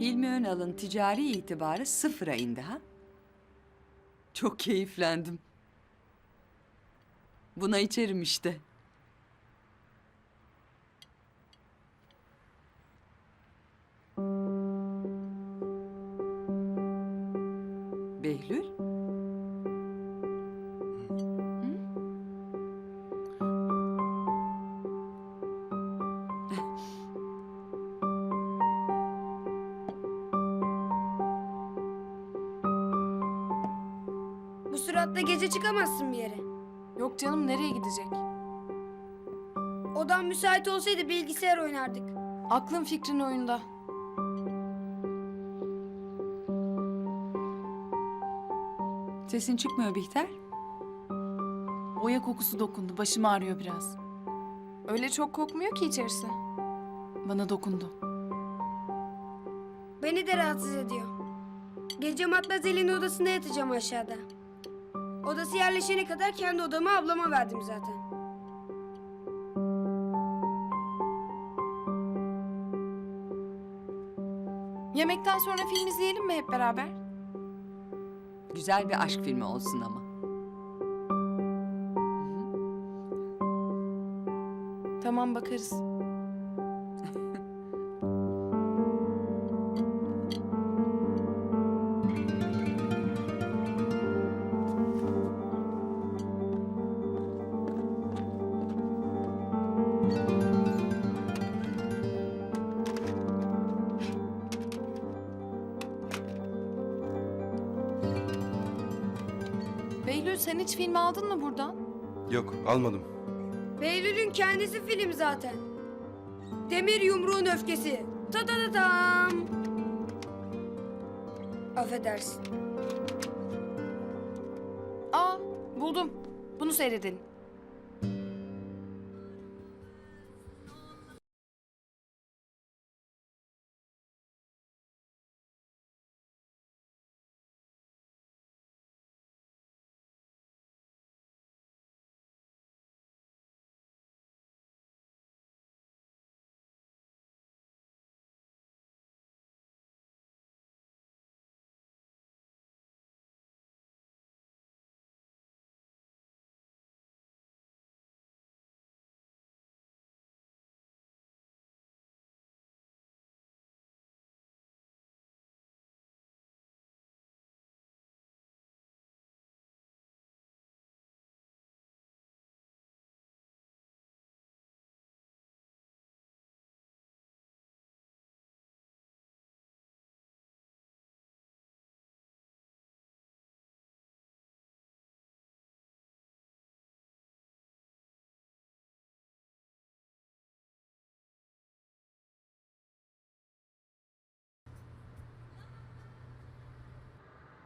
Hilmi Önal'ın ticari itibarı sıfıra indi ha? Çok keyiflendim. Buna içerim işte. Behlül? Bu suratla gece çıkamazsın bir yere. Yok canım nereye gidecek? Odam müsait olsaydı bilgisayar oynardık. Aklın fikrin oyunda. Sesin çıkmıyor Bihter. Boya kokusu dokundu. Başım ağrıyor biraz. Öyle çok kokmuyor ki içerisi. Bana dokundu. Beni de rahatsız ediyor. Gece Matmazel'in odasında yatacağım aşağıda. Odası yerleşene kadar kendi odamı ablama verdim zaten. Yemekten sonra film izleyelim mi hep beraber? Güzel bir aşk filmi olsun ama. Tamam bakarız. Behlül sen hiç film aldın mı buradan? Yok almadım. Behlül'ün kendisi film zaten. Demir yumruğun öfkesi. Ta ta ta tam. Affedersin. Aa buldum. Bunu seyredelim.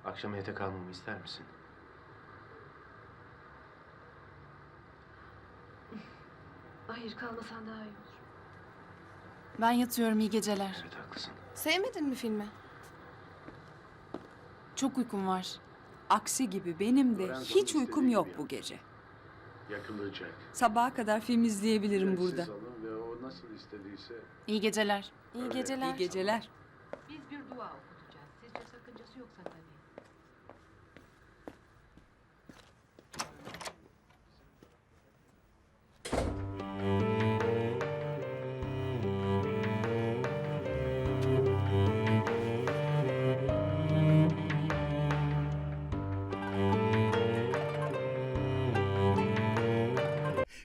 Akşam evde kalmamı ister misin? Hayır kalmasan daha iyi olur. Ben yatıyorum iyi geceler. Evet haklısın. Sevmedin mi filmi? Çok uykum var. Aksi gibi benim de hiç uykum yok bu gece. yakılacak. Sabaha kadar film izleyebilirim burada. Alın ve o nasıl istediyse İyi geceler. İyi geceler. İyi geceler. Biz bir dua okutacağız. Sizce sakıncası yoksa tabii.